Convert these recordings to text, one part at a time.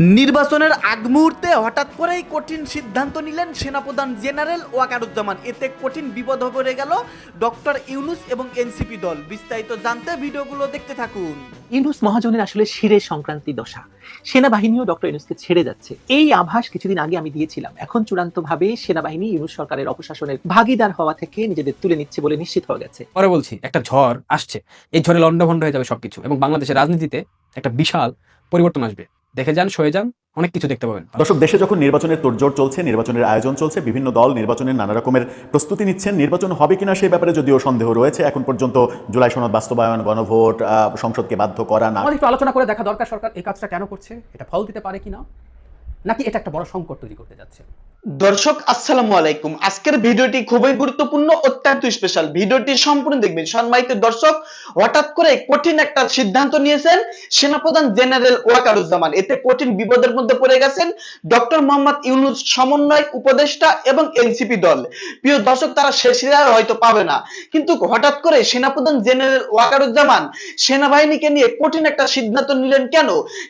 নির্বাচনের আগ মুহূর্তে হঠাৎ করেই কঠিন সিদ্ধান্ত নিলেন সেনাপ্রধান জেনারেল ওয়াকারুজ্জামান। এতে কঠিন বিপদ পড়ে গেল ডক্টর ইউনুস এবং এনসিপি দল। বিস্তারিত জানতে ভিডিওগুলো দেখতে থাকুন। ইউনুস মহাজনের আসলে শিরে সংক্রান্তি দশা। সেনাবাহিনীও ডক্টর ইউনুসকে ছেড়ে যাচ্ছে। এই আভাস কিছুদিন আগে আমি দিয়েছিলাম। এখন চূড়ান্তভাবে সেনাবাহিনী ইউনুস সরকারের অপশাসনের ভাগিদার হওয়া থেকে নিজেদের তুলে নিচ্ছে বলে নিশ্চিত হয়ে গেছে। পরে বলছি একটা ঝড় আসছে। এই ঝড়ে লন্ডভন্ড হয়ে যাবে সবকিছু এবং বাংলাদেশের রাজনীতিতে একটা বিশাল পরিবর্তন আসবে। দেখে যান সয়ে যান অনেক কিছু দেখতে পাবেন। দর্শক দেশে যখন নির্বাচনের তোড়জোড় চলছে নির্বাচনের আয়োজন চলছে বিভিন্ন দল নির্বাচনের নানা রকমের প্রস্তুতি নিচ্ছেন। নির্বাচন হবে কিনা সেই ব্যাপারে যদিও সন্দেহ রয়েছে এখন পর্যন্ত জুলাই সনদ বাস্তবায়ন গণভোট আহ, সংসদকে বাধ্য করা না। আমাদের একটু আলোচনা করে দেখা দরকার সরকার এই কাজটা কেন করছে? এটা ফল দিতে পারে কিনা? নাকি এটা একটা বড় সংকট তৈরি করতে যাচ্ছে? দর্শক, আসসালামু আলাইকুম। আজকের ভিডিওটি খুবই গুরুত্বপূর্ণ, অত্যন্ত স্পেশাল ভিডিওটি সম্পূর্ণ দেখবেন। সম্মানিত দর্শক, হঠাৎ করে কঠিন একটা সিদ্ধান্ত নিয়েছেন সেনাপ্রধান জেনারেল ওয়াকারুজ্জামান। এতে কঠিন বিপদের মধ্যে পড়ে গেছেন ডক্টর মোহাম্মদ ইউনুস সমন্বয় উপদেষ্টা এবং এনসিপি দল। প্রিয় দর্শক, তারা শেষে হয়তো পাবে না। কিন্তু হঠাৎ করে সেনাপ্রধান জেনারেল ওয়াকারুজ্জামান সেনাবাহিনীকে নিয়ে কঠিন একটা সিদ্ধান্ত নিলেন কেন?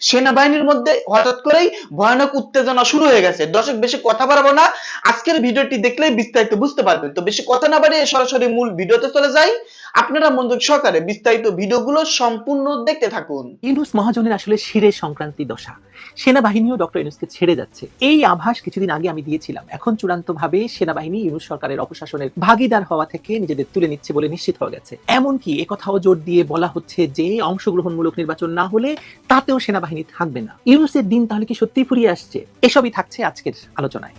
সেনাবাহিনীর মধ্যে হঠাৎ করেই ভয়ানক উত্তেজনা শুরু হয়ে গেছে। দর্শক, বেশি কথা বাড়াবো না। আজকের ভিডিওটি দেখলেই বিস্তারিত বুঝতে পারবেন। তো বেশি কথা না বাড়িয়ে সরাসরি মূল ভিডিওতে চলে যাই। আপনারা মনোযোগ সহকারে বিস্তারিত ভিডিওগুলো সম্পূর্ণ দেখতে থাকুন। ইউনুস মহাজনের আসলে শিরে সংক্রান্তি দশা। সেনাবাহিনীও ডক্টর ইউনুসকে ছেড়ে যাচ্ছে। এই আভাস কিছুদিন আগে আমি দিয়েছিলাম। এখন চূড়ান্তভাবে সেনাবাহিনী ইউনুস সরকারের অপশাসনের ভাগিদার হওয়া থেকে নিজেদের তুলে নিচ্ছে বলে নিশ্চিত হয়ে গেছে। এমনকি একথাও জোর দিয়ে বলা হচ্ছে যে, অংশগ্রহণমূলক নির্বাচন না হলে তাতেও সেনাবাহিনী থাকবে না। ইউনুসের দিন তাহলে কি সত্যি ফুরিয়ে আসছে? এসবই থাকছে আজকের আলোচনায়।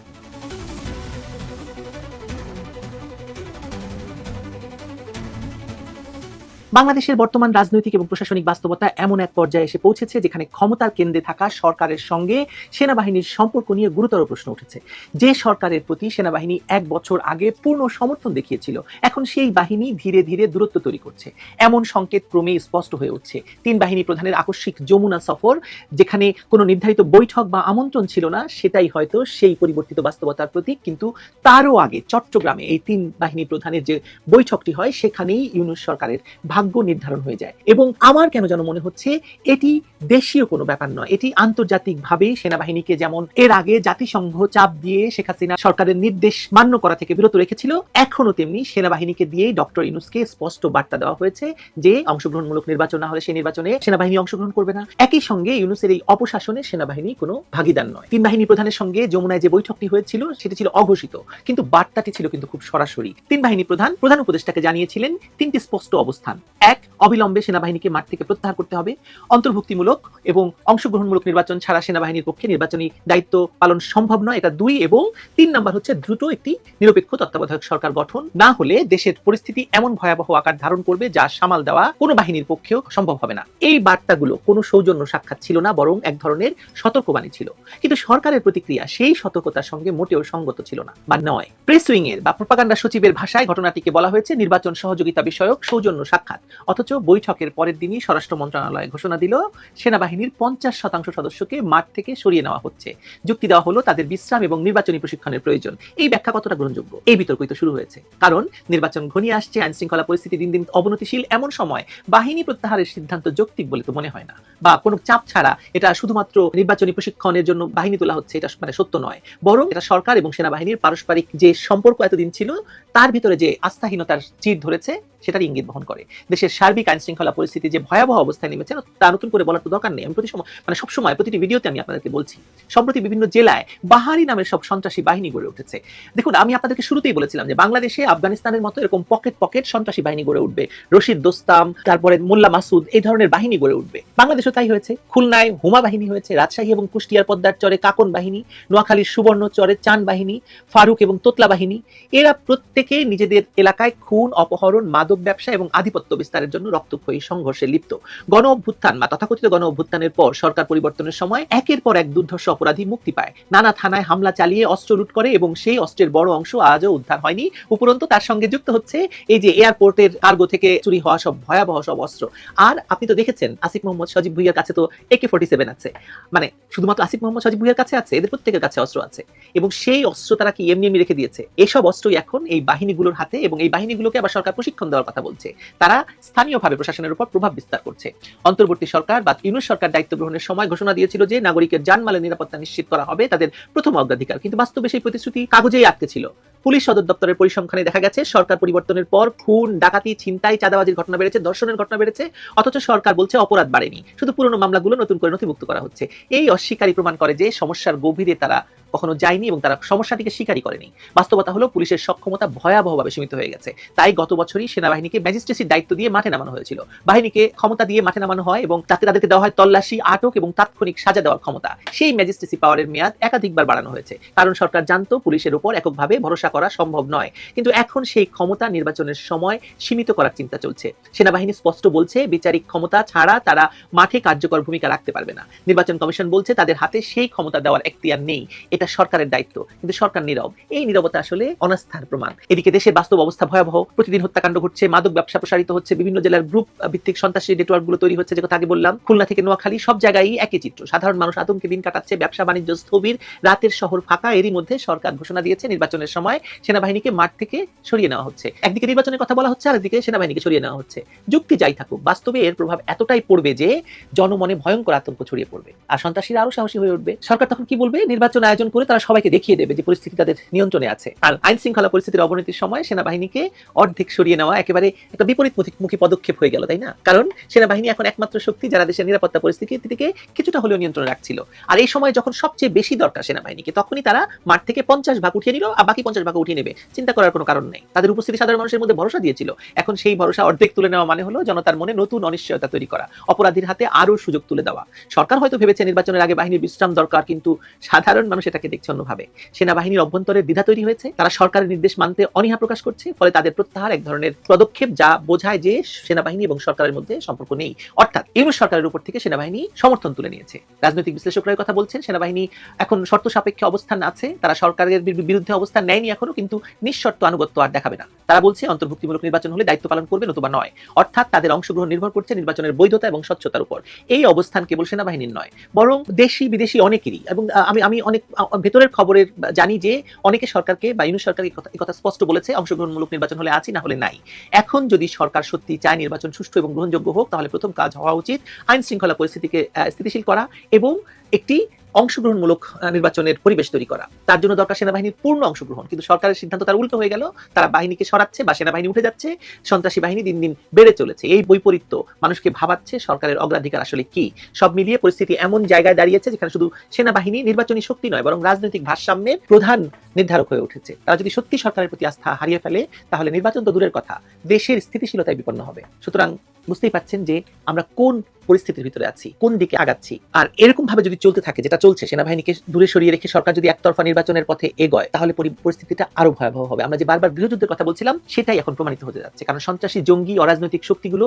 বাংলাদেশের বর্তমান রাজনৈতিক এবং প্রশাসনিক বাস্তবতা এমন এক পর্যায়ে এসে পৌঁছেছে যেখানে ক্ষমতার কেন্দ্রে থাকা সরকারের সঙ্গে সেনাবাহিনীর সম্পর্ক নিয়ে গুরুতর প্রশ্ন উঠেছে। যে সরকারের প্রতি সেনাবাহিনী এক বছর আগে পূর্ণ সমর্থন দেখিয়েছিল, এখন সেই বাহিনী ধীরে ধীরে দূরত্ব তৈরি করছে। এমন সংকেত ক্রমেই স্পষ্ট হয়ে উঠছে। তিন বাহিনী প্রধানের আকস্মিক যমুনা সফর, যেখানে কোনো নির্ধারিত বৈঠক বা আমন্ত্রণ ছিল না, সেটাই হয়তো সেই পরিবর্তিত বাস্তবতার প্রতীক, কিন্তু তারও আগে চট্টগ্রামে এই তিন বাহিনী প্রধানের যে বৈঠকটি হয়, সেখানেই ইউনুস সরকারের ভাগ্য নির্ধারণ হয়ে যায়। এবং আমার কেন যেন মনে হচ্ছে এটি দেশীয় কোনো ব্যাপার নয়। এটি আন্তর্জাতিকভাবে সেনাবাহিনীকে যেমন এর আগে জাতিসংঘ চাপ দিয়ে শেখ হাসিনা সরকারের নির্দেশ মান্য করা থেকে বিরত রেখেছিল এখনও তেমনি সেনাবাহিনীকে দিয়েই ডক্টর ইউনুসকে স্পষ্ট বার্তা দেওয়া হয়েছে যে অংশগ্রহণমূলক নির্বাচন না হলে সেই নির্বাচনে সেনাবাহিনী অংশগ্রহণ করবে না। একই সঙ্গে ইউনুসের এই অপশাসনে সেনাবাহিনী কোনো ভাগিদার নয়। তিন বাহিনী প্রধানের সঙ্গে যমুনায় যে বৈঠকটি হয়েছিল, সেটি ছিল অঘোষিত, কিন্তু বার্তাটি ছিল কিন্তু খুব সরাসরি। তিন বাহিনী প্রধান প্রধান উপদেষ্টাকে জানিয়েছিলেন তিনটি স্পষ্ট অবস্থান। এক, অবিলম্বে সেনাবাহিনীকে মাঠ থেকে প্রত্যাহার করতে হবে। অন্তর্ভুক্তিমূলক এবং অংশগ্রহণমূলক নির্বাচন ছাড়া সেনাবাহিনীর পক্ষে নির্বাচনী দায়িত্ব পালন সম্ভব নয়। এটা দুই এবং তিন নাম্বার হচ্ছে দ্রুত একটি নিরপেক্ষ তত্ত্বাবধায়ক সরকার গঠন। না হলে দেশের পরিস্থিতি এমন ভয়াবহ আকার ধারণ করবে যা সামাল দেওয়া কোনো বাহিনীর পক্ষেও সম্ভব হবে না। এই বার্তাগুলো কোনো সৌজন্য সাক্ষাৎ ছিল না, বরং এক ধরনের সতর্কবাণী ছিল। কিন্তু সরকারের প্রতিক্রিয়া সেই সতর্কতার সঙ্গে মোটেও সঙ্গত ছিল না বা নয়। প্রেস উইং এর বা প্রপাগান্ডা সচিবের ভাষায় ঘটনাটিকে বলা হয়েছে, নির্বাচন সহযোগিতা বিষয়ক সৌজন্য সাক্ষাৎ। অথচ বৈঠকের পরের দিনই স্বরাষ্ট্র মন্ত্রণালয় ঘোষণা দিল, সেনাবাহিনীর পঞ্চাশ শতাংশ সদস্যকে মাঠ থেকে সরিয়ে নেওয়া হচ্ছে। যুক্তি দেওয়া হলো তাদের বিশ্রাম এবং নির্বাচনী প্রশিক্ষণের প্রয়োজন। এই ব্যাখ্যা কতটা গ্রহণযোগ্য? এই বিতর্কই তো শুরু হয়েছে। কারণ নির্বাচন ঘনিয়ে আসছে আইন শৃঙ্খলা পরিস্থিতি দিন দিন অবনতিশীল। এমন সময় বাহিনী প্রত্যাহারের সিদ্ধান্ত যৌক্তিক বলে তো মনে হয় না। বা কোনো চাপ ছাড়া এটা শুধুমাত্র নির্বাচনী প্রশিক্ষণের জন্য বাহিনী তোলা হচ্ছে, এটা মানে সত্য নয়। বরং এটা সরকার এবং সেনাবাহিনীর পারস্পরিক যে সম্পর্ক এতদিন ছিল, তার ভিতরে যে আস্থাহীনতার চির ধরেছে সেটার ইঙ্গিত বহন করে। দেশের সার্বিক আইন শৃঙ্খলা পরিস্থিতি যে ভয়াবহ অবস্থায় নেমেছে, তা নতুন করে বলার তো দরকার নেই। আমি প্রতি সময় মানে সবসময় প্রতিটি ভিডিওতে আমি আপনাদেরকে বলছি, সম্প্রতি বিভিন্ন জেলায় বাহারি নামের সব সন্ত্রাসী বাহিনী গড়ে উঠেছে। দেখুন, আমি আপনাদেরকে শুরুতেই বলেছিলাম যে বাংলাদেশে, আফগানিস্তানের মতো এরকম পকেট পকেট সন্ত্রাসী বাহিনী গড়ে উঠবে। রশিদ দোস্তাম, তারপরে মোল্লা মাসুদ, এই ধরনের বাহিনী গড়ে উঠবে। বাংলাদেশও তাই হয়েছে। খুলনায় হুমা বাহিনী হয়েছে, রাজশাহী এবং কুষ্টিয়ার পদ্মার চরে কাকন বাহিনী, নোয়াখালীর সুবর্ণ চরে চান বাহিনী, ফারুক এবং তোতলা বাহিনী। এরা প্রত্যেকে নিজেদের এলাকায় খুন, অপহরণ, মাদক ব্যবসা এবং আধিপত্য বিস্তারের জন্য রক্তক্ষয়ী সংঘর্ষে লিপ্ত। গণ অভ্যুত্থান বা তথাকথিত গণ অভ্যুত্থানের পর সরকার পরিবর্তনের সময় একের পর এক দুর্ধর্ষ অপরাধী মুক্তি পায়। নানা থানায় হামলা চালিয়ে অস্ত্র লুট করে এবং সেই অস্ত্রের বড় অংশ আজও উদ্ধার হয়নি। উপরন্তু তার সঙ্গে যুক্ত হচ্ছে এই যে এয়ারপোর্টের কার্গো থেকে চুরি হওয়া সব ভয়াবহ সব অস্ত্র। আর আপনি তো দেখেছেন, আসিফ মোহাম্মদ সজীব ভুইয়ার কাছে তো একে ফোর্টি সেভেন আছে। মানে শুধুমাত্র আসিফ মোহাম্মদ সজীব ভুইয়ার কাছে আছে, এদের প্রত্যেকের কাছে অস্ত্র আছে। এবং সেই অস্ত্র তারা কি এমনি এমনি রেখে দিয়েছে? এসব অস্ত্রই এখন এই বাহিনীগুলোর হাতে এবং এই বাহিনীগুলোকে আবার সরকার প্রশিক্ষণ দেওয়ার কথা বলছে। তারা স্থানীয়ভাবে প্রশাসনের উপর প্রভাব বিস্তার করছে। অন্তর্বর্তী সরকার বা ইউনুস সরকার দায়িত্ব গ্রহণের সময় ঘোষণা দিয়েছিল যে, নাগরিকের জানমালের নিরাপত্তা নিশ্চিত করা হবে, তাদের প্রথম অগ্রাধিকার। কিন্তু বাস্তবে সেই প্রতিশ্রুতি কাগজেই আটকে ছিল। পুলিশ সদর দপ্তরের পরিসংখ্যানে দেখা গেছে, সরকার পরিবর্তনের পর খুন, ডাকাতি, ছিনতাই, চাঁদাবাজির ঘটনা বেড়েছে, ধর্ষণের ঘটনা বেড়েছে, অথচ সরকার বলছে অপরাধ বাড়েনি। শুধু পুরনো মামলাগুলো নতুন করে নথিভুক্ত করা হচ্ছে। এই অস্বীকারী প্রমাণ করে যে, সমস্যার গভীরে তারা কখনো যায়নি এবং তারা সমস্যাটিকে স্বীকারই করেনি। বাস্তবতা হলো, পুলিশের সক্ষমতা ভয়াবহভাবে সীমিত হয়ে গেছে। তাই গত বছরই সেনাবাহিনীকে ম্যাজিস্ট্রেসির দায়িত্ব দিয়ে মাঠে নামানো হয়েছিল। বাহিনীকে ক্ষমতা দিয়ে মাঠে নামানো হয় এবং তাকে তাদেরকে দেওয়া হয় তল্লাশি, আটক এবং তাৎক্ষণিক সাজা দেওয়ার ক্ষমতা। সেই ম্যাজিস্ট্রেসি পাওয়ারের মেয়াদ একাধিকবার বাড়ানো হয়েছে। কারণ সরকার জানতো, পুলিশের উপর এককভাবে ভরসা করা সম্ভব নয়। কিন্তু এখন সেই ক্ষমতা নির্বাচনের সময় সীমিত করার চিন্তা চলছে। সেনাবাহিনী স্পষ্ট বলছে, বিচারিক ক্ষমতা ছাড়া তারা মাঠে কার্যকর ভূমিকা রাখতে পারবে না। নির্বাচন কমিশন বলছে, তাদের হাতে সেই ক্ষমতা দেওয়ার এখতিয়ার নেই। এটা সরকারের দায়িত্ব, কিন্তু সরকার নীরব। এই নীরবতা আসলে অনাস্থার প্রমাণ। এদিকে দেশের বাস্তব অবস্থা ভয়াবহ। প্রতিদিন হত্যাকাণ্ড ঘটছে, মাদক ব্যবসা প্রসারিত হচ্ছে, বিভিন্ন জেলার গ্রুপ ভিত্তিক সন্ত্রাসী নেটওয়ার্কগুলো তৈরি হচ্ছে যে কথা আগে বললাম, খুলনা থেকে নোয়াখালী, সব জায়গায় একই চিত্র। সাধারণ মানুষ আতঙ্কে দিন কাটাচ্ছে, ব্যবসা বাণিজ্য স্থবির, রাতের শহর ফাঁকা, এরই মধ্যে সরকার ঘোষণা দিয়েছে, নির্বাচনের সময় সেনাবাহিনীকে মাঠ থেকে সরিয়ে নেওয়া হচ্ছে। একদিকে নির্বাচনের কথা বলা হচ্ছে আর একদিকে সেনাবাহিনীকে সরিয়ে নেওয়া হচ্ছে। যুক্তি যাই থাকুক, বাস্তবে এর প্রভাব এতটাই পড়বে যে জনমনে ভয়ঙ্কর আতঙ্ক ছড়িয়ে পড়বে। আর সন্ত্রাসীরা আরও সাহসী হয়ে উঠবে। সরকার তখন কি বলবে? নির্বাচন আয়োজন করে তারা সবাইকে দেখিয়ে দেবে যে পরিস্থিতি তাদের নিয়ন্ত্রণে আছে। আর আইন শৃঙ্খলা পরিস্থিতির অবনতির সময় সেনাবাহিনীকে অর্ধেক সরিয়ে নেওয়া একেবারে একটা বিপরীত মুখী পদক্ষেপ হয়ে গেল, তাই না? কারণ সেনাবাহিনী এখন একমাত্র শক্তি যারা দেশের নিরাপত্তা পরিস্থিতিকে কিছুটা হলেও নিয়ন্ত্রণে রাখছিল। আর এই সময় যখন সবচেয়ে বেশি দরকার সেনাবাহিনীকে, তখনই তারা মাঠ থেকে পঞ্চাশ ভাগ উঠিয়ে নিল, আর বাকি পঞ্চাশ ভাগ উঠিয়ে নেবে। চিন্তা করার কোনো কারণ নেই। তাদের উপস্থিতি সাধারণ মানুষের মধ্যে ভরসা দিয়েছিল। এখন সেই ভরসা অর্ধেক তুলে নেওয়া মানে হলো জনতার মনে নতুন অনিশ্চয়তা তৈরি করা, অপরাধীর হাতে আরও সুযোগ তুলে দেওয়া। সরকার হয়তো ভেবেছে নির্বাচনের আগে বাহিনীর বিশ্রাম দরকার, কিন্তু সাধারণ মানুষ এটাকে দেখছে অন্যভাবে। সেনাবাহিনীর অভ্যন্তরে দ্বিধা তৈরি হয়েছে। তারা সরকারের নির্দেশ মানতে অনীহা প্রকাশ করছে, ফলে তাদের প্রত্যাহার এক ধরনের পদক্ষেপ যা বোঝায় যে সেনাবাহিনী এবং সরকারের মধ্যে সম্পর্ক নেই। অর্থাৎ ইউনুস সরকারের উপর থেকে সেনাবাহিনী সমর্থন তুলে নিয়েছে। রাজনৈতিক বিশ্লেষকরা কথা বলছেন, সেনাবাহিনী এখন শর্ত সাপেক্ষে অবস্থান আছে, তারা সরকারের বিরুদ্ধে অবস্থান নেয়নি এখনও, কিন্তু নিঃশর্ত আনুগত্য আর দেখাবে না। তারা বলছে, অন্তর্ভুক্তিমূলক নির্বাচন হলে দায়িত্ব পালন করবে নতুবা নয়। অর্থাৎ তাদের অংশগ্রহণ নির্ভর করছে নির্বাচনের বৈধতা এবং স্বচ্ছতার উপর। এই অবস্থান কেবল সেনাবাহিনীর নয়, বরং দেশি বিদেশি অনেকেরই। এবং আমি আমি অনেক ভেতরের খবরের জানি যে অনেকে সরকারকে বা ইউনিট সরকার কথা- স্পষ্ট বলেছে, অংশগ্রহণমূলক নির্বাচন হলে আছি, না হলে নাই। এখন যদি সরকার সত্যি চায় নির্বাচন সুষ্ঠু এবং গ্রহণযোগ্য হোক, তাহলে প্রথম কাজ হওয়া উচিত আইন শৃঙ্খলা পরিস্থিতিকে স্থিতিশীল করা এবং একটি অংশগ্রহণমূলক নির্বাচনের পরিবেশ তৈরি করা। তার জন্য দরকার সেনাবাহিনীর পূর্ণ অংশগ্রহণ। কিন্তু সরকারের সিদ্ধান্ত তার উল্টো হয়ে গেল। তারা বাহিনীকে সরাচ্ছে বা সেনাবাহিনী উঠে যাচ্ছে। সন্ত্রাসী বাহিনী দিন দিন বেড়ে চলেছে। এই বৈপরীত্য মানুষকে ভাবাচ্ছে। সরকারের অগ্রাধিকার আসলে কি? সব মিলিয়ে পরিস্থিতি এমন জায়গায় দাঁড়িয়েছে যেখানে শুধু সেনাবাহিনী নির্বাচনী শক্তি নয়, বরং রাজনৈতিক ভারসাম্যের প্রধান নির্ধারক হয়ে উঠেছে। তারা যদি সত্যি সরকারের প্রতি আস্থা হারিয়ে ফেলে, তাহলে নির্বাচন তো দূরের কথা। দেশের স্থিতিশীলতায় বিপন্ন হবে। সুতরাং বুঝতেই পাচ্ছেন যে আমরা কোন পরিস্থিতির ভিতরে আছি, কোন দিকে আগাচ্ছি। আর এরকম ভাবে যদি চলতে থাকে, যেটা চলছে, সেনাবাহিনীকে দূরে সরিয়ে রেখে সরকার যদি একতরফা নির্বাচনের পথে এগোয়, তাহলে পরিস্থিতিটা আরও ভয়াবহ হবে। আমরা যে বারবার গৃহযুদ্ধের কথা বলছিলাম, সেটাই এখন প্রমাণিত হতে যাচ্ছে। কারণ সন্ত্রাসী, জঙ্গি, অরাজনৈতিক শক্তিগুলো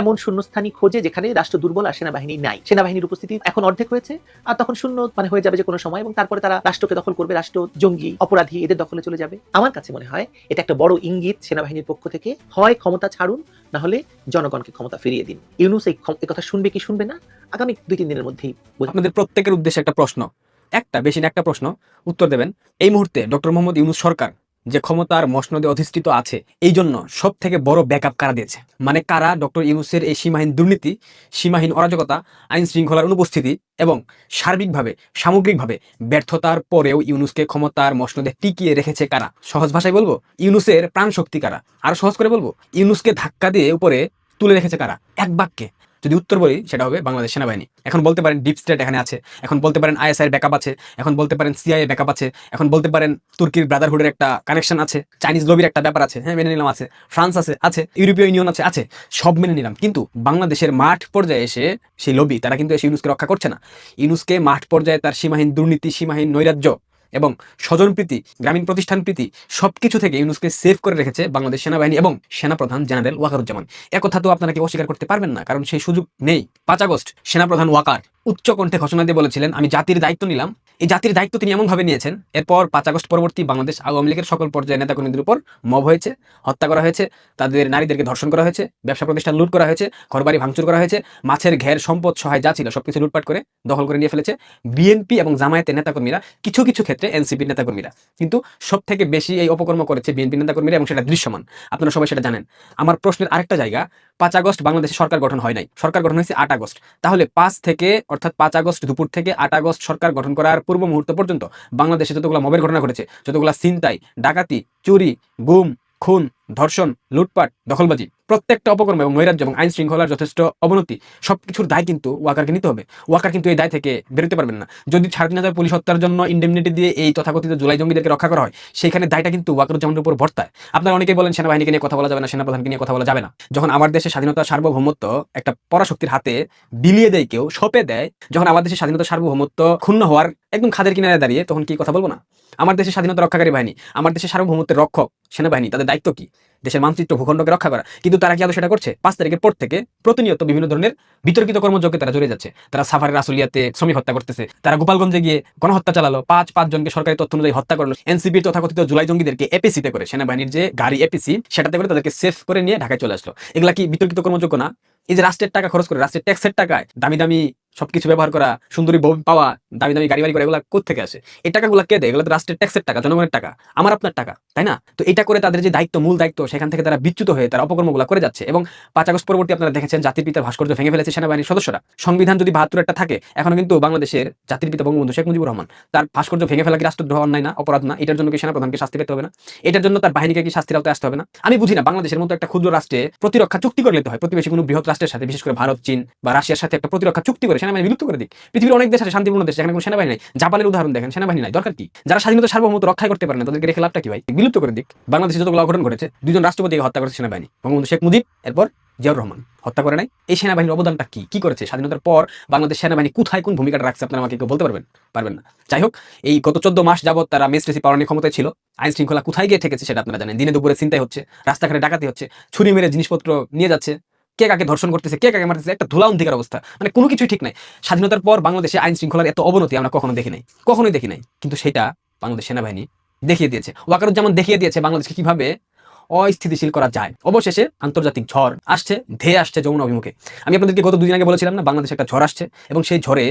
এমন শূন্যস্থানই খোঁজে যেখানে রাষ্ট্র দুর্বল আর সেনাবাহিনী নাই। সেনাবাহিনীর উপস্থিতি এখন অর্ধেক হয়েছে, আর তখন শূন্য মানে হয়ে যাবে যে কোনো সময় এবং তারপরে তারা রাষ্ট্রকে দখল করবে, রাষ্ট্র, জঙ্গি, অপরাধী, এদের দখলে চলে যাবে। আমার কাছে মনে হয়, এটা একটা বড় ইঙ্গিত সেনাবাহিনীর পক্ষ থেকে। হয় ক্ষমতা ছাড়ুন না হলে জনগণকে ক্ষমতা ফিরিয়ে দিন। ইউনুস এই কথা শুনবে কি শুনবে না? আগামী দুই তিন দিনের মধ্যেই আপনাদের প্রত্যেকের উদ্দেশ্যে একটা প্রশ্ন। একটা, বেশি না একটা প্রশ্ন। উত্তর দেবেন। এই মুহূর্তে ডক্টর মোহাম্মদ ইউনুস সরকার যে ক্ষমতার মসনদে অধিষ্ঠিত আছে এই জন্য সব থেকে বড় ব্যাকআপ কারা দিয়েছে? মানে কারা? ডক্টর ইউনুসের এই সীমাহীন দুর্নীতি, সীমাহীন অরাজকতা আইন শৃঙ্খলার অনুপস্থিতি এবং সার্বিকভাবে, সামগ্রিকভাবে ব্যর্থতার পরেও ইউনুসকে ক্ষমতার মসনদে টিকিয়ে রেখেছে কারা? সহজ ভাষায় বলব, ইউনুসের প্রাণ শক্তি কারা? আরও সহজ করে বলব, ইউনুসকে ধাক্কা দিয়ে উপরে তুলে রেখেছে কারা? এক বাক্যে। যদি উত্তর বলি, সেটা হবে বাংলাদেশ সেনাবাহিনী। এখন বলতে পারেন ডিপ স্টেট এখানে আছে। এখন বলতে পারেন আইএসআই ব্যাকআপ আছে। এখন বলতে পারেন সিআইএ ব্যাকআপ আছে। এখন বলতে পারেন তুর্কির ব্রাদারহুডের একটা কানেকশন আছে। চাইনিজ লবির একটা ব্যাপার আছে। হ্যাঁ মেনে নিলাম আছে। ফ্রান্স আছে আছে। ইউরোপীয় ইউনিয়ন আছে আছে। সব মেনে নিলাম। কিন্তু বাংলাদেশের মাঠ পর্যায়ে এসে সেই লবি তারা কিন্তু এসে ইউনুসকে রক্ষা করছে না। ইউনুসকে মাঠ পর্যায়ে তার সীমাহীন দুর্নীতি, সীমাহীন নৈরাজ্য এবং স্বজনপ্রীতি গ্রামীণ প্রতিষ্ঠান প্রীতি সবকিছু থেকে ইউনুসকে সেভ করে রেখেছে বাংলাদেশ সেনাবাহিনী এবং সেনাপ্রধান জেনারেল ওয়াকারুজ্জামান। একথা তো আপনারা কি অস্বীকার করতে পারবেন না, কারণ সেই সুযোগ নেই। পাঁচ আগস্ট, সেনাপ্রধান ওয়াকার। উচ্চ কণ্ঠে ঘোষণা দিয়ে বলেছিলেন, আমি জাতির দায়িত্ব নিলাম। এই জাতির দায়িত্ব তিনি এমনভাবে নিয়েছেন, এরপর পাঁচ আগস্ট পরবর্তী বাংলাদেশ আওয়ামী লীগের সকল পর্যায়ে নেতাকর্মীদের উপর মব হয়েছে, হত্যা করা হয়েছে, তাদের নারীদেরকে ধর্ষণ করা হয়েছে, ব্যবসা প্রতিষ্ঠান লুট করা হয়েছে, ঘরবাড়ি ভাঙচুর করা হয়েছে, মাছের ঘের, সম্পদ, সহায় যা ছিল সবকিছু লুটপাট করে দখল করে নিয়ে ফেলেছে বিএনপি এবং জামায়াতের নেতাকর্মীরা, কিছু কিছু ক্ষেত্রে এনসিপির নেতাকর্মীরা। কিন্তু সব থেকে বেশি এই অপকর্ম করেছে বিএনপি নেতাকর্মীরা এবং সেটা দৃশ্যমান। আপনারা সবাই সেটা জানেন। আমার প্রশ্নের আরেকটা জায়গা পাঁচ আগস্ট বাংলাদেশে সরকার গঠন হয় নাই। সরকার গঠন হয়েছে আট আগস্ট। তাহলে পাঁচ থেকে, অর্থাৎ পাঁচ আগস্ট দুপুর থেকে আট আগস্ট সরকার গঠন করার পূর্ব মুহূর্ত পর্যন্ত বাংলাদেশে যতগুলো মবের ঘটনা ঘটেছে, যতগুলো ছিনতাই, ডাকাতি, চুরি, গুম, খুন ধর্ষণ, লুটপাট, দখলবাজি, প্রত্যেকটা অপকর্ম এবং নৈরাজ্য এবং আইন শৃঙ্খলার যথেষ্ট অবনতি, সবকিছুর দায় কিন্তু ওয়াকারকে নিতে হবে। ওয়াকার কিন্তু এই দায় থেকে বেরোতে পারবেন না। যদি সাড়ে তিন হাজার পুলিশ হত্যার জন্য ইন্ডেমনিটি দিয়ে এই তথাকথিত জুলাই জঙ্গিদেরকে রক্ষা করা হয়, সেখানে দায়টা কিন্তু ওয়াকারুজ্জামানের উপর বর্তায়। আপনারা অনেকেই বলেন, সেনাবাহিনীকে নিয়ে কথা বলা যাবে না, সেনাপ্রধানকে নিয়ে কথা বলা যাবে না। যখন আমার দেশের স্বাধীনতা সার্বভৌমত্ব একটা পরাশক্তির হাতে বিলিয়ে দেয় কেউ, সপে দেয়, যখন আমার দেশের স্বাধীনতা সার্বভৌমত্ব ক্ষুণ্ণ হওয়ার একদম খাদের কিনারে দাঁড়িয়ে, তখন কি কথা বলব না? আমার দেশের স্বাধীনতা রক্ষাকারী বাহিনী, আমার দেশের সার্বভৌমত্বের রক্ষক সেনাবাহিনী, তাদের দায়িত্ব কি? দেশের মানচিত্র ভূখণ্ডকে রক্ষা করা। কিন্তু তারা কি আদৌ সেটা করছে? পাঁচ তারিখের পর থেকে প্রতিনিয়ত বিভিন্ন ধরনের বিতর্কিত কর্মযজ্ঞে তারা জড়িয়ে যাচ্ছে। তারা সাফারের আসলিয়াতে শ্রমিক হত্যা করতেছে। তারা গোপালগঞ্জে গিয়ে গণহত্যা চালালো। পাঁচ পাঁচ জনকে সরকারি তথ্য অনুযায়ী হত্যা করল। এনসিপির তথাকথিত জুলাই জঙ্গিদেরকে এপিসিতে করে, সেনাবাহিনীর যে গাড়ি এপিসি, সেটাতে করে তাদেরকে সেফ করে নিয়ে ঢাকায় চলে আসলো। এগুলা কি বিতর্কিত কর্মযোগ্য না? এই যে রাষ্ট্রের টাকা খরচ করে, রাষ্ট্রের ট্যাক্সের টাকায় দামি দামি সবকিছু ব্যবহার করা, সুন্দরী বউ পাওয়া দামি দামি গাড়ি বাড়ি করে, এগুলো কোথেকে আসে? এই টাকাগুলো কে দেয়? এগুলো রাষ্ট্রের ট্যাক্সের টাকা, জনগণের টাকা, আমার আপনার টাকা, তাই না? তো এটা করে তাদের যে দায়িত্ব, মূল দায়িত্ব, সেখান থেকে তারা বিচ্যুত হয়ে তারা অপকর্মগুলো করে যাচ্ছে এবং পাঁচ আগস্ট পরবর্তী আপনারা দেখেছেন, জাতির পিতার ভাস্কর্য ভেঙে ফেলেছে সেনাবাহিনীর সদস্যরা। সংবিধান যদি বাহাত্তর একটা থাকে, এখনও কিন্তু বাংলাদেশের জাতির পিতা বঙ্গবন্ধু শেখ মুজিবুর রহমান, তার ভাস্কর্য ভেঙে ফেলা কি রাষ্ট্রদ্রোহ, অন্যায় না, অপরাধ না, এটার জন্য কি সেনাপ্রধানকে শাস্তি পেতে হবে না? এটার জন্য তার বাহিনীকে কি শাস্তির আওতায় আসতে হবে না? আমি বুঝি না, বাংলাদেশের মতো একটা ক্ষুদ্র রাষ্ট্রে প্রতিরক্ষা চুক্তি করে নিতে হয়, প্রতিবেশী কোনো বৃহৎ রাষ্ট্রের সাথে, বিশেষ করে ভারত, চীন বা রাশিয়ার সাথে একটা প্রতিরক্ষা চুক্তি করে সেনাবাহিনী বিলুপ্ত করে দিক। পৃথিবীর অনেক দেশ আছে, শান্তিপূর্ণ দেশ, যেখানে কোনো সেনাবাহিনী নাই। জাপানের উদাহরণ দেখেন, সেনাবাহিনী নাই। দরকার কি? যারা স্বাধীনতা সার্বভৌমত্ব রক্ষা করতে পারে না, তাদেরকে রেখে লাভটা কি ভাই? বিলুপ্ত করে দিক। বাংলাদেশে যতগুলো অঘটন ঘটেছে দুজন রাষ্ট্রপতিকে হত্যা করেছে সেনাবাহিনী, বঙ্গবন্ধু শেখ মুজিব, এরপর জিয়াউর রহমান। হত্যা করে নাই। এই সেনাবাহিনীর অবদানটা কি? কি করেছে? স্বাধীনতার পর বাংলাদেশ সেনাবাহিনী কোথায় কোন ভূমিকাটা রাখছে, আপনারা আমাকে কেউ বলতে পারবেন? পারবেন না। যাই হোক, এই গত চোদ্দ মাস যাবত তারা মেসট্রেসি পাওয়ার ক্ষমতায় ছিল। আইন শৃঙ্খলা কোথায় গিয়ে ঠেকেছে সেটা আপনারা জানেন। দিনে দুপুরে চিন্তাই হচ্ছে, রাস্তাঘাটে ডাকাতি হচ্ছে, ছুরি মেরে জিনিসপত্র নিয়ে যাচ্ছে। কে কাকে ধর্ষণ করতেছে, কে কাকে মারতেছে, একটা ধুলা অন্ধিকার অবস্থা। মানে কোনো কিছুই ঠিক নাই। স্বাধীনতার পর বাংলাদেশে আইন শৃঙ্খলার এত অবনতি আমরা কখনো দেখি নাই। কখনোই দেখি নাই। কিন্তু সেটা বাংলাদেশ সেনাবাহিনী দেখিয়ে দিয়েছে। ওয়াকারুজ্জামান দেখিয়ে দিয়েছে বাংলাদেশকে কীভাবে অস্থিতিশীল করা যায়। অবশেষে আন্তর্জাতিক ঝড় আসছে, ধেয়ে আসছে যমুনা অভিমুখে। আমি আপনাদেরকে গত দুদিন আগে বলেছিলাম না, বাংলাদেশে একটা ঝড় আসছে এবং সেই ঝড়ে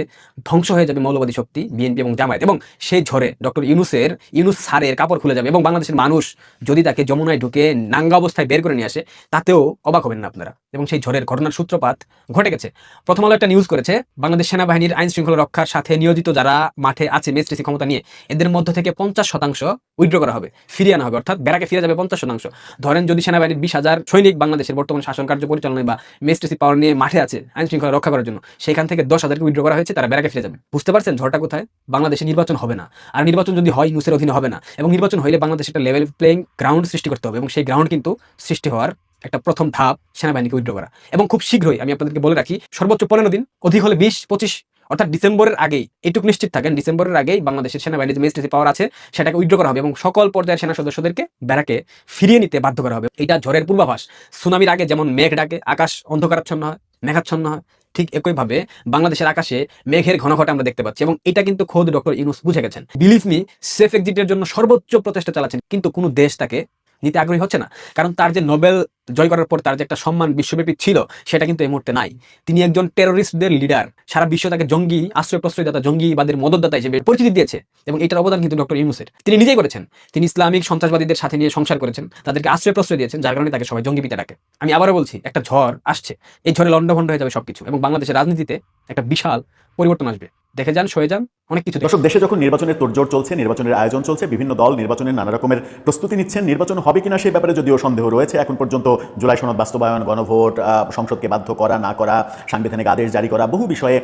ধ্বংস হয়ে যাবে মৌলবাদী শক্তি, বিএনপি এবং জামায়াত এবং সেই ঝড়ে ডক্টর ইউনুসের, ইউনুস সারের কাপড় খুলে যাবে এবং বাংলাদেশের মানুষ যদি তাকে যমুনায় ঢুকে নাঙ্গা অবস্থায় বের করে নিয়ে আসে, তাতেও অবাক হবেন না আপনারা। এবং সেই ঝড়ের ঘটনার সূত্রপাত ঘটে গেছে। প্রথম আলো একটা নিউজ করেছে, বাংলাদেশ সেনাবাহিনীর আইন শৃঙ্খলা রক্ষার সাথে নিয়োজিত যারা মাঠে আছে মেস্ট্রেসি ক্ষমতা নিয়ে, এদের মধ্য থেকে পঞ্চাশ শতাংশ উইড্র করা হবে, ফিরিয়ে আনা হবে। অর্থাৎ বেড়াকে ফিরে যাবে পঞ্চাশ শতাংশ। ধরেন যদি সেনাবাহিনীর বিশ হাজার সৈনিক বাংলাদেশের বর্তমান শাসন কার্য পরিচালনায় বা মেস্ট্রেসি পাওয়ার নিয়ে মাঠে আছে, আইন শৃঙ্খলা রক্ষা করার জন্য, সেখান থেকে দশ হাজারকে উইথড্র করা হয়েছে, তারা বেড়াকে ফিরে যাবে। বুঝতে পারছেন ঝড়টা কোথায়? বাংলাদেশে নির্বাচন হবে না। আর নির্বাচন যদি হয় নুসের অধীনে হবে না। এবং নির্বাচন হইলে বাংলাদেশে একটা লেভেল প্লেইং গ্রাউন্ড সৃষ্টি করতে হবে। এবং সেই গ্রাউন্ড কিন্তু সৃষ্টি হওয়ার একটা প্রথম ধাপ সেনাবাহিনীকে উইথড্র করা। এবং খুব শীঘ্রই আমি আপনাদেরকে বলে রাখি, সর্বোচ্চ পনেরো দিন, অধিক হলে বিশ, পঁচিশ অর্থাৎ ডিসেম্বরের আগেই, এটুকু নিশ্চিত থাকেন, ডিসেম্বরের আগেই বাংলাদেশের সেনাবাহিনীর যে মেজিস্ট্রেসি পাওয়ার আছে, সেটাকে উইথড্র করা হবে এবং সকল পর্যায়ের সেনা সদস্যদেরকে ব্যারাকে ফিরিয়ে নিতে বাধ্য করা হবে। এটা ঝড়ের পূর্বাভাস। সুনামির আগে যেমন মেঘ ডাকে, আকাশ অন্ধকারাচ্ছন্ন হয়, মেঘাচ্ছন্ন হয়, ঠিক একইভাবে বাংলাদেশের আকাশে মেঘের ঘন ঘটা আমরা দেখতে পাচ্ছি এবং এটা কিন্তু খোদ ডক্টর ইউনুস বুঝে গেছেন। বিলিভ মি সেফ এক্সিটের জন্য সর্বোচ্চ প্রচেষ্টা চালাচ্ছেন। কিন্তু কোনো দেশ তাকে নিতে আগ্রহী হচ্ছে না। কারণ তার যে নোবেল জয় করার পর তার যে একটা সম্মান বিশ্বব্যাপী ছিল, সেটা কিন্তু এই মুহূর্তে নাই। তিনি একজন টেরোরিস্টদের লিডার সারা বিশ্ব তাকে জঙ্গি আশ্রয় প্রশ্রয়দাতা জঙ্গিবাদের মদতদাতা হিসেবে পরিচিতি দিয়েছে এবং এটার অবদান কিন্তু ডক্টর ইউনুসের। তিনি নিজেই করেছেন। তিনি ইসলামিক সন্ত্রাসবাদীদের সাথে নিয়ে সংসার করেছেন। তাদেরকে আশ্রয় প্রশ্রয় দিয়েছেন, যার কারণে তাকে সবাই জঙ্গি পিতা ডাকে। আমি আবারও বলছি, একটা ঝড় আসছে। এই ঝড়ে লন্ডভন্ড হয়ে যাবে সবকিছু এবং বাংলাদেশের রাজনীতিতে একটা বিশাল পরিবর্তন আসবে। দেখে যান, সয়ে যান। অনেক কিছু দর্শক, দেশে যখন নির্বাচনের তোড়জোড় চলছে, নির্বাচনের আয়োজন চলছে, বিভিন্ন দল নির্বাচনের নানা রকমের প্রস্তুতি নিচ্ছেন, নির্বাচন হবে কিনা সেই ব্যাপারে যদিও সন্দেহ রয়েছে, এখন পর্যন্ত জুলাই সনদ বাস্তবায়ন, গণভোট সংসদকে বাধ্য করা, না করা, সাংবিধানিক আদেশ জারি করা, বহু বিষয়ে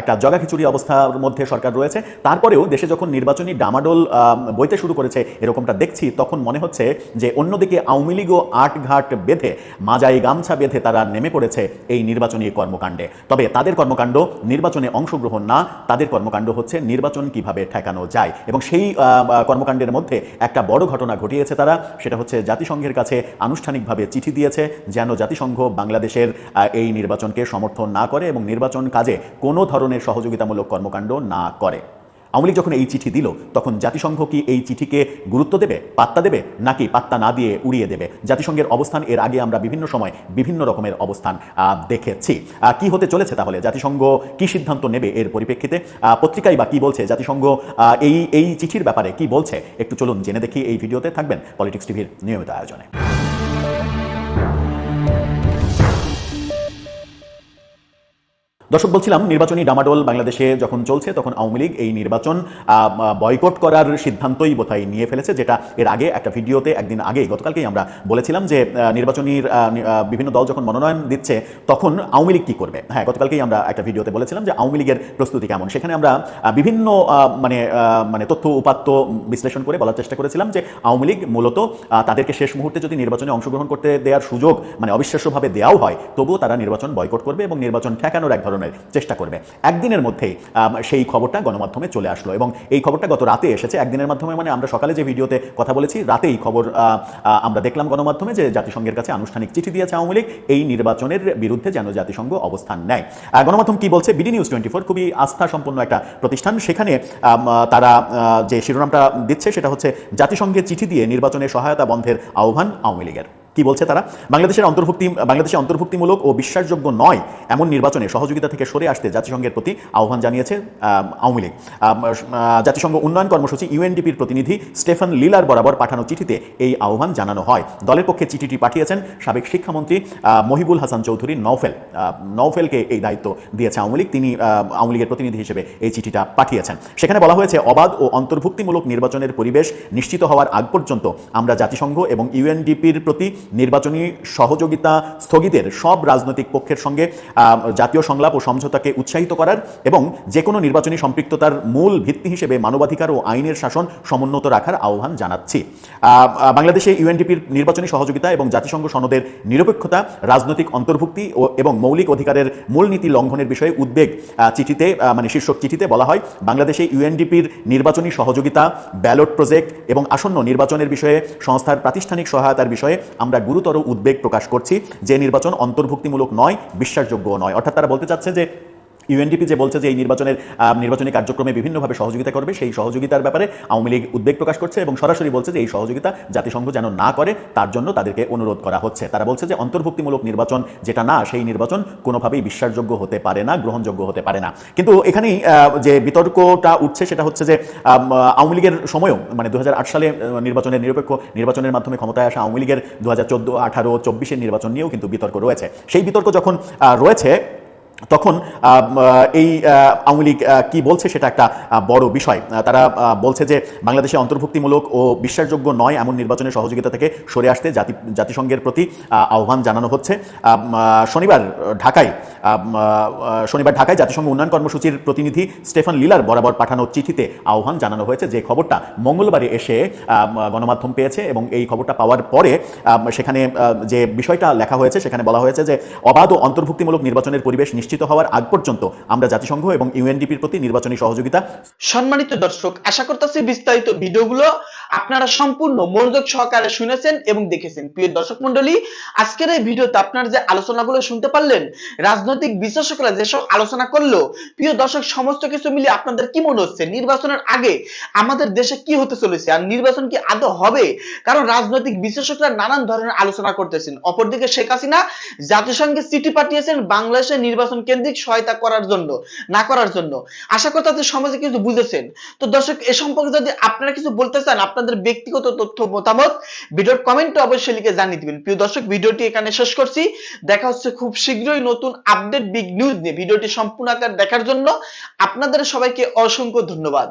একটা জগাখিচুড়ি অবস্থার মধ্যে সরকার রয়েছে। তারপরেও দেশে যখন নির্বাচনী ডামাডোল বইতে শুরু করেছে, এরকমটা দেখছি, তখন মনে হচ্ছে যে অন্যদিকে আওয়ামী লীগও আটঘাট বেঁধে, মাজাই গামছা বেঁধে তারা নেমে পড়েছে এই নির্বাচনী কর্মকাণ্ডে। তবে তাদের কর্মকাণ্ড নির্বাচনে অংশগ্রহণ না, তাদের কর্মকাণ্ড নির্বাচন কীভাবে ঠেকানো যায়। এবং সেই কর্মকাণ্ডের মধ্যে একটা বড় ঘটনা ঘটিয়েছে তারা, সেটা হচ্ছে জাতিসংঘের কাছে আনুষ্ঠানিকভাবে চিঠি দিয়েছে যেন জাতিসংঘ বাংলাদেশের এই নির্বাচনকে সমর্থন না করে এবং নির্বাচন কাজে কোনো ধরনের সহযোগিতামূলক কর্মকাণ্ড না করে। আওয়ামী লীগ যখন এই চিঠি দিল, তখন জাতিসংঘ কি এই চিঠিকে গুরুত্ব দেবে, পাত্তা দেবে, নাকি পাত্তা না দিয়ে উড়িয়ে দেবে? জাতিসংঘের অবস্থান, এর আগে আমরা বিভিন্ন সময় বিভিন্ন রকমের অবস্থান দেখেছি। কি হতে চলেছে তাহলে? জাতিসংঘ কি সিদ্ধান্ত নেবে এর পরিপ্রেক্ষিতে? পত্রিকাই বা কি বলছে জাতিসংঘ? এই এই চিঠির ব্যাপারে কি বলছে? একটু চলুন জেনে দেখি এই ভিডিওতে থাকবেন পলিটিক্স টিভির নিয়মিত আয়োজনে। দর্শক, বলছিলাম নির্বাচনী ডামাডোল বাংলাদেশে যখন চলছে, তখন আওয়ামী লীগ এই নির্বাচন বয়কট করার সিদ্ধান্তই বোধহয় নিয়ে ফেলেছে, যেটা এর আগে একটা ভিডিওতে একদিন আগে গতকালকেই আমরা বলেছিলাম যে নির্বাচনীর বিভিন্ন দল যখন মনোনয়ন দিচ্ছে, তখন আওয়ামী লীগ কি করবে? হ্যাঁ গতকালকেই আমরা একটা ভিডিওতে বলেছিলাম যে, আওয়ামী লীগের প্রস্তুতি কেমন? সেখানে আমরা বিভিন্ন মানে মানে তথ্য উপাত্ত বিশ্লেষণ করে বলার চেষ্টা করেছিলাম যে, আওয়ামী লীগ মূলত তাদেরকে শেষ মুহূর্তে যদি নির্বাচনে অংশগ্রহণ করতে দেওয়ার সুযোগ মানে অবিশ্বাস্যভাবে দেওয়াও হয়, তবুও তারা নির্বাচন বয়কট করবে এবং নির্বাচন ঠেকানোর এক ধরনের চেষ্টা করবে। একদিনের মধ্যে সেই খবরটা গণমাধ্যমে চলে আসলো এবং এই খবরটা গত রাতে এসেছে। একদিনের মাধ্যমে মানে আমরা সকালে যে ভিডিওতে কথা বলেছি, রাতেই খবর আমরা দেখলাম গণমাধ্যমে যে জাতিসংঘের কাছে আনুষ্ঠানিক চিঠি দিয়েছে আওয়ামী লীগ, এই নির্বাচনের বিরুদ্ধে যেন জাতিসংঘ অবস্থান নেয়। গণমাধ্যম কি বলছে? বিডি নিউজ টোয়েন্টি ফোর খুবই আস্থা সম্পন্ন একটা প্রতিষ্ঠান। সেখানে তারা যে শিরোনামটা দিচ্ছে সেটা হচ্ছে, জাতিসংঘে চিঠি দিয়ে নির্বাচনে সহায়তা বন্ধের আহ্বান আওয়ামী লীগের। কি বলছে তারা? বাংলাদেশের অন্তর্ভুক্তি, বাংলাদেশে অন্তর্ভুক্তিমূলক ও বিশ্বাসযোগ্য নয় এমন নির্বাচনে সহযোগিতা থেকে সরে আসতে জাতিসংঘের প্রতি আহ্বান জানিয়েছে আওয়ামী লীগ। জাতিসংঘ উন্নয়ন কর্মসূচি ইউএনডিপির প্রতিনিধি স্টেফান লিলার বরাবর পাঠানো চিঠিতে এই আহ্বান জানানো হয়। দলের পক্ষে চিঠিটি পাঠিয়েছেন সাবেক শিক্ষামন্ত্রী মহিবুল হাসান চৌধুরী নওফেল। নওফেলকে এই দায়িত্ব দিয়েছে আওয়ামী লীগ। তিনি আওয়ামী লীগের প্রতিনিধি হিসেবে এই চিঠিটা পাঠিয়েছেন। সেখানে বলা হয়েছে, অবাধ ও অন্তর্ভুক্তিমূলক নির্বাচনের পরিবেশ নিশ্চিত হওয়ার আগ পর্যন্ত আমরা জাতিসংঘ এবং ইউএনডিপির প্রতি নির্বাচনী সহযোগিতা স্থগিতের সব রাজনৈতিক পক্ষের সঙ্গে জাতীয় সংলাপ ও সমঝোতাকে উৎসাহিত করার এবং যে কোনো নির্বাচনী সম্পৃক্ততার মূল ভিত্তি হিসেবে মানবাধিকার ও আইনের শাসন সমুন্নত রাখার আহ্বান জানাচ্ছি। বাংলাদেশে ইউএনডিপির নির্বাচনী সহযোগিতা এবং জাতিসংঘ সনদের নিরপেক্ষতা, রাজনৈতিক অন্তর্ভুক্তি ও এবং মৌলিক অধিকারের মূলনীতি লঙ্ঘনের বিষয়ে উদ্বেগ চিঠিতে মানে শীর্ষক চিঠিতে বলা হয়, বাংলাদেশে ইউএনডিপির নির্বাচনী সহযোগিতা, ব্যালট প্রজেক্ট এবং আসন্ন নির্বাচনের বিষয়ে সংস্থার প্রাতিষ্ঠানিক সহায়তার বিষয়ে আমরা গুরুতর উদ্বেগ প্রকাশ করছি, যে নির্বাচন অন্তর্ভুক্তিমূলক নয় বিশ্বাসযোগ্য নয়। অর্থাৎ তারা বলতে চাচ্ছে যে ইউএনডিপি যে বলছে যে এই নির্বাচনের নির্বাচনী কার্যক্রমে বিভিন্নভাবে সহযোগিতা করবে, সেই সহযোগিতার ব্যাপারে আওয়ামী লীগ উদ্বেগ প্রকাশ করছে এবং সরাসরি বলছে যে এই সহযোগিতা জাতিসংঘ যেন না করে, তার জন্য তাদেরকে অনুরোধ করা হচ্ছে। তারা বলছে যে অন্তর্ভুক্তিমূলক নির্বাচন যেটা না, সেই নির্বাচন কোনোভাবেই বিশ্বাসযোগ্য হতে পারে না, গ্রহণযোগ্য হতে পারে না। কিন্তু এখানেই যে বিতর্কটা উঠছে সেটা হচ্ছে যে আওয়ামী লীগের সময়ও মানে দু হাজার আট সালে নির্বাচনের নিরপেক্ষ নির্বাচনের মাধ্যমে ক্ষমতায় আসা আওয়ামী লীগের দু হাজার চোদ্দ, আঠারো, চব্বিশের নির্বাচন নিয়েও কিন্তু বিতর্ক রয়েছে। সেই বিতর্ক যখন রয়েছে তখন এই আওয়ামী লীগ কি বলছে সেটা একটা বড় বিষয়। তারা বলছে যে বাংলাদেশে অন্তর্ভুক্তিমূলক ও বিশ্বাসযোগ্য নয় এমন নির্বাচনের সহযোগিতা থেকে সরে আসতে জাতি, জাতিসংঘের প্রতি আহ্বান জানানো হচ্ছে। শনিবার ঢাকায় শনিবার ঢাকায় জাতিসংঘ উন্নয়ন কর্মসূচির প্রতিনিধি স্টেফান লিলার বরাবর পাঠানো চিঠিতে আহ্বান জানানো হয়েছে যে খবরটা মঙ্গলবারে এসে গণমাধ্যম পেয়েছে এবং এই খবরটা পাওয়ার পরে সেখানে যে বিষয়টা লেখা হয়েছে সেখানে বলা হয়েছে যে অবাধ ও অন্তর্ভুক্তিমূলক নির্বাচনের পরিবেশ নিশ্চিত হওয়ার আগ পর্যন্ত আমরা জাতিসংঘ এবং ইউএনডিপির প্রতি নির্বাচনী সহযোগিতা সম্মানিত দর্শক, আশা করতেছি বিস্তারিত ভিডিওগুলো আপনারা সম্পূর্ণ মনোযোগ সহকারে শুনেছেন এবং দেখেছেন। প্রিয় দর্শক মন্ডলী আজকের এই ভিডিওতে আপনারা যে আলোচনাগুলো শুনতে পারলেন, রাজনৈতিক বিশ্লেষকরা যেসব আলোচনা করল, প্রিয় দর্শক, সমস্ত কিছু মিলে আপনাদের কি মনে হচ্ছে? নির্বাচনের আগে আমাদের দেশে কি হতে চলেছে? আর নির্বাচন কি আদৌ হবে? কারণ রাজনৈতিক বিশ্লেষকরা নানান ধরনের আলোচনা করতেছেন। অপরদিকে শেখ হাসিনা জাতিসংঘে চিঠি পাঠিয়েছেন বাংলাদেশের নির্বাচন কেন্দ্রিক সহায়তা করার জন্য, না করার জন্য। আশা করি তাদের সমাজে কিছু বুঝেছেন। তো দর্শক, এ সম্পর্কে যদি আপনারা কিছু বলতে চান আপনাদের ব্যক্তিগত তথ্য মতামত ভিডিওর কমেন্টে অবশ্যই লিখে জানিয়ে দিবেন। প্রিয় দর্শক, ভিডিওটি এখানে শেষ করছি। দেখা হচ্ছে খুব শীঘ্রই নতুন আপডেট বিগ নিউজ নিয়ে। ভিডিওটি সম্পূর্ণ আকার দেখার জন্য আপনাদের সবাইকে অসংখ্য ধন্যবাদ।